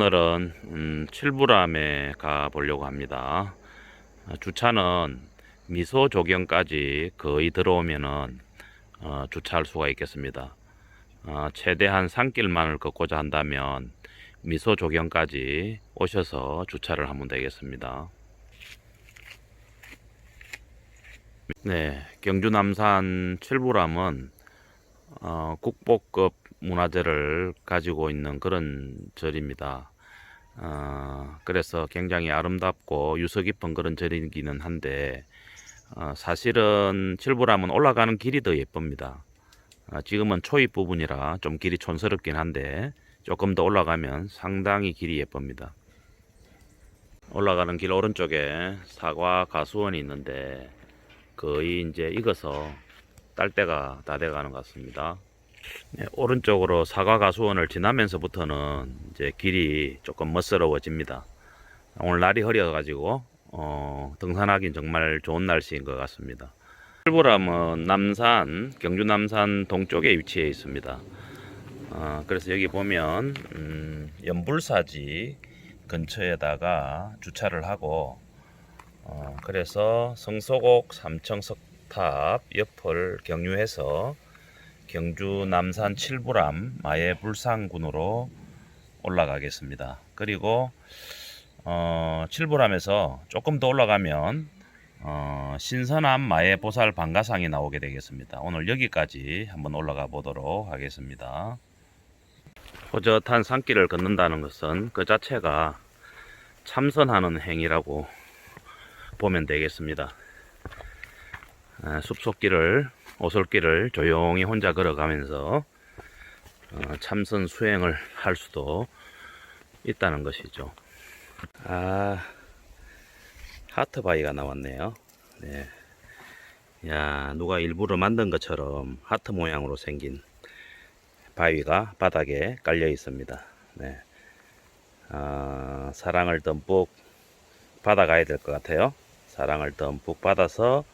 오늘은 음, 칠부람에 가 보려고 합니다. 어, 주차는 미소 조경까지 거의 들어오면은 어, 주차할 수가 있겠습니다. 어, 최대한 산길만을 걷고자 한다면 미소 조경까지 오셔서 주차를 하면 되겠습니다. 네, 경주 남산 칠부람은 어, 국보급 문화재를 가지고 있는 그런 절입니다. 어, 그래서 굉장히 아름답고 유서 깊은 그런 절이기는 한데 어, 사실은 칠부람은 올라가는 길이 더 예쁩니다. 아, 지금은 초입 부분이라 좀 길이 촌스럽긴 한데 조금 더 올라가면 상당히 길이 예쁩니다. 올라가는 길 오른쪽에 사과 가수원이 있는데 거의 이제 익어서 딸 때가 다 돼가는 것 같습니다. 네, 오른쪽으로 사과 가수원을 지나면서부터는 이제 길이 조금 멋스러워집니다. 오늘 날이 흐려가지고 어, 등산하기 정말 좋은 날씨인 것 같습니다. 풀보람은 남산, 경주 남산 동쪽에 위치해 있습니다. 어, 그래서 여기 보면 음, 연불사지 근처에다가 주차를 하고 어, 그래서 성소곡 삼청석탑 옆을 경유해서 경주 남산 칠부람 마예 불상군으로 올라가겠습니다. 그리고 어, 칠부람에서 조금 더 올라가면 어, 신선한 마예 보살 방가상이 나오게 되겠습니다. 오늘 여기까지 한번 올라가 보도록 하겠습니다. 호젓한 산길을 걷는다는 것은 그 자체가 참선하는 행위라고 보면 되겠습니다. 아, 숲속길을 오솔길을 조용히 혼자 걸어가면서 어, 참선 수행을 할 수도 있다는 것이죠. 아, 하트바위가 나왔네요. 네. 야, 누가 일부러 만든 것처럼 하트 모양으로 생긴 바위가 바닥에 깔려 있습니다. 네. 아, 사랑을 듬뿍 받아가야 될 것 같아요. 사랑을 듬뿍 받아서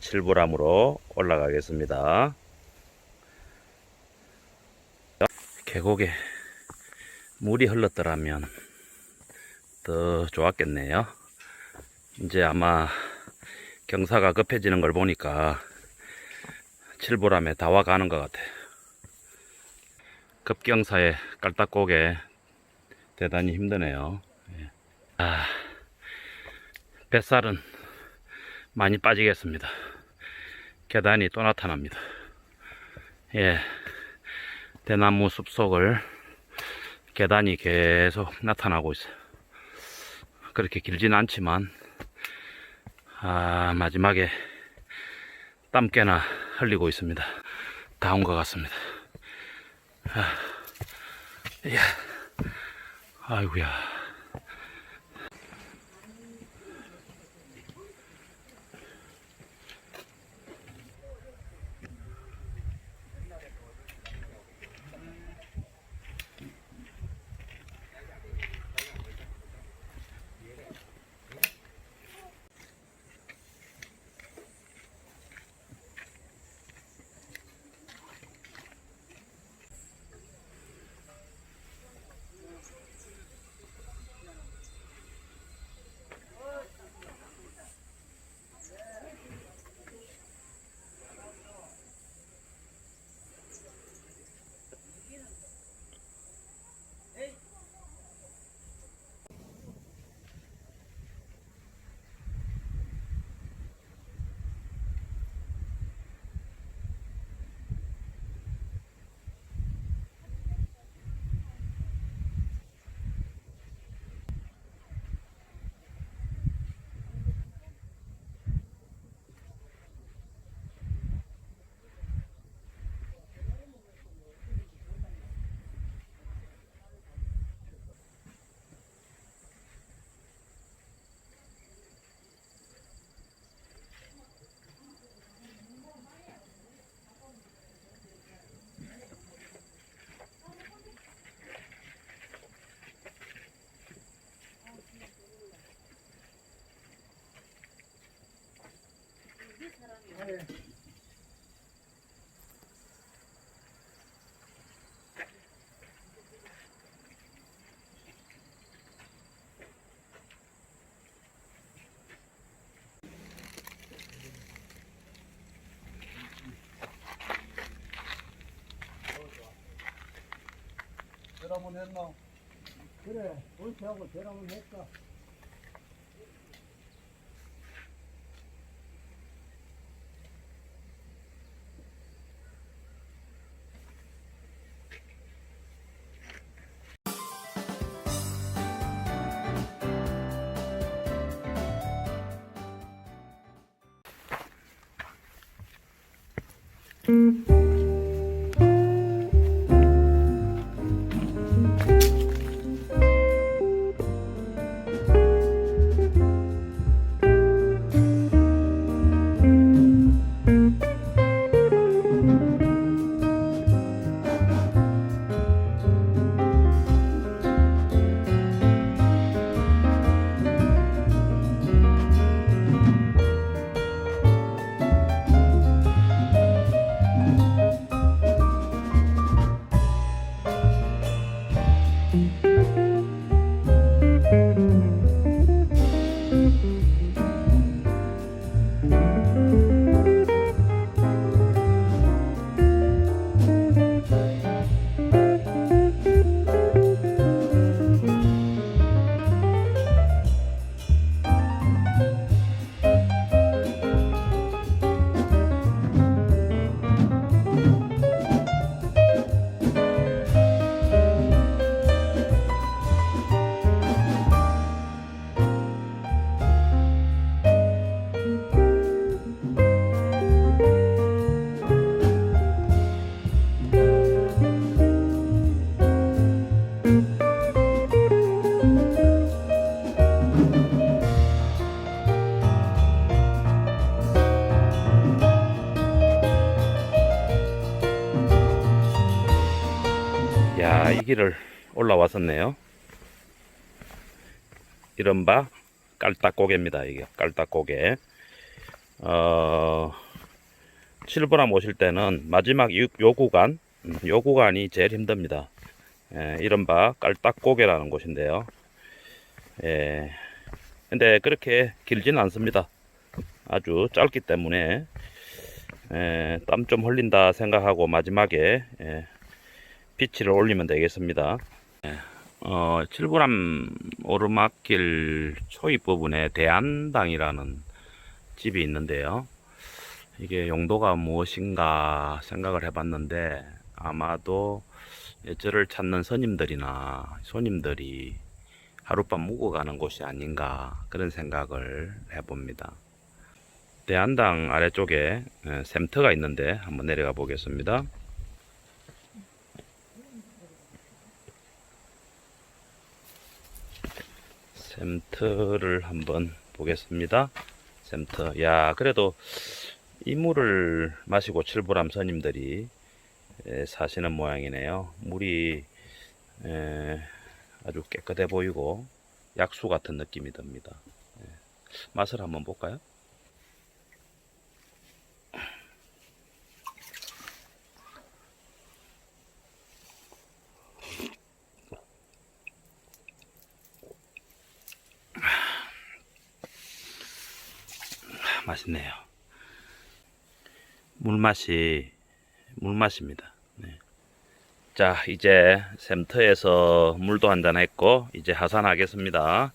칠부람으로 올라가겠습니다. 계곡에 물이 흘렀더라면 더 좋았겠네요. 이제 아마 경사가 급해지는 걸 보니까 칠보람에 다 와가는 것 같아요. 급경사에 깔딱고개 대단히 힘드네요. 예. 아, 뱃살은 많이 빠지겠습니다. 계단이 또 나타납니다. 예, 대나무 숲속을 계단이 계속 나타나고 있어요. 그렇게 길진 않지만 아, 마지막에 땀깨나 흘리고 있습니다. 다 온 것 같습니다. 아, 야, 아이고야. 대라문 했나? 그래, 올케하고 대라문 했다. 야, 길을 올라왔었네요. 이른바 깔딱고개입니다. 이게 깔딱고개. 어, 7번암 오실 때는 마지막 요, 요 구간, 음, 요 구간이 제일 힘듭니다. 예, 이른바 깔딱고개라는 곳인데요. 예, 근데 그렇게 길지는 않습니다. 아주 짧기 때문에 예, 땀좀 흘린다 생각하고 마지막에 예, 피치를 올리면 되겠습니다. 예, 어, 7구람 오르막길 초입 부분에 대안당이라는 집이 있는데요. 이게 용도가 무엇인가 생각을 해봤는데 아마도 저를 찾는 스님들이나 손님들이 하룻밤 묵어 가는 곳이 아닌가 그런 생각을 해봅니다. 대안당 아래쪽에 예, 샘터가 있는데 한번 내려가 보겠습니다. 샘터를 한번 보겠습니다. 샘터. 야, 그래도 이 물을 마시고 칠보람 스님들이 에, 사시는 모양이네요. 물이 에, 아주 깨끗해 보이고 약수 같은 느낌이 듭니다. 예. 맛을 한번 볼까요? 물맛이 물맛입니다. 네. 자, 이제 샘터에서 물도 한잔 했고 이제 하산하겠습니다.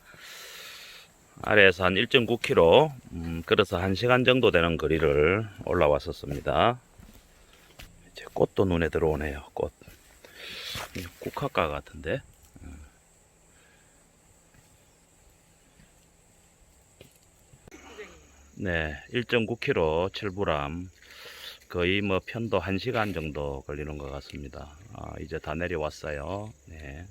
아래에서 한 1.9km 음, 걸어서 1시간 정도 되는 거리를 올라왔었습니다. 이제 꽃도 눈에 들어오네요. 꽃. 국화가 같은데. 네, 1.9km 칠부람 거의 뭐 편도 1시간 정도 걸리는 것 같습니다. 아, 이제 다 내려왔어요. 네.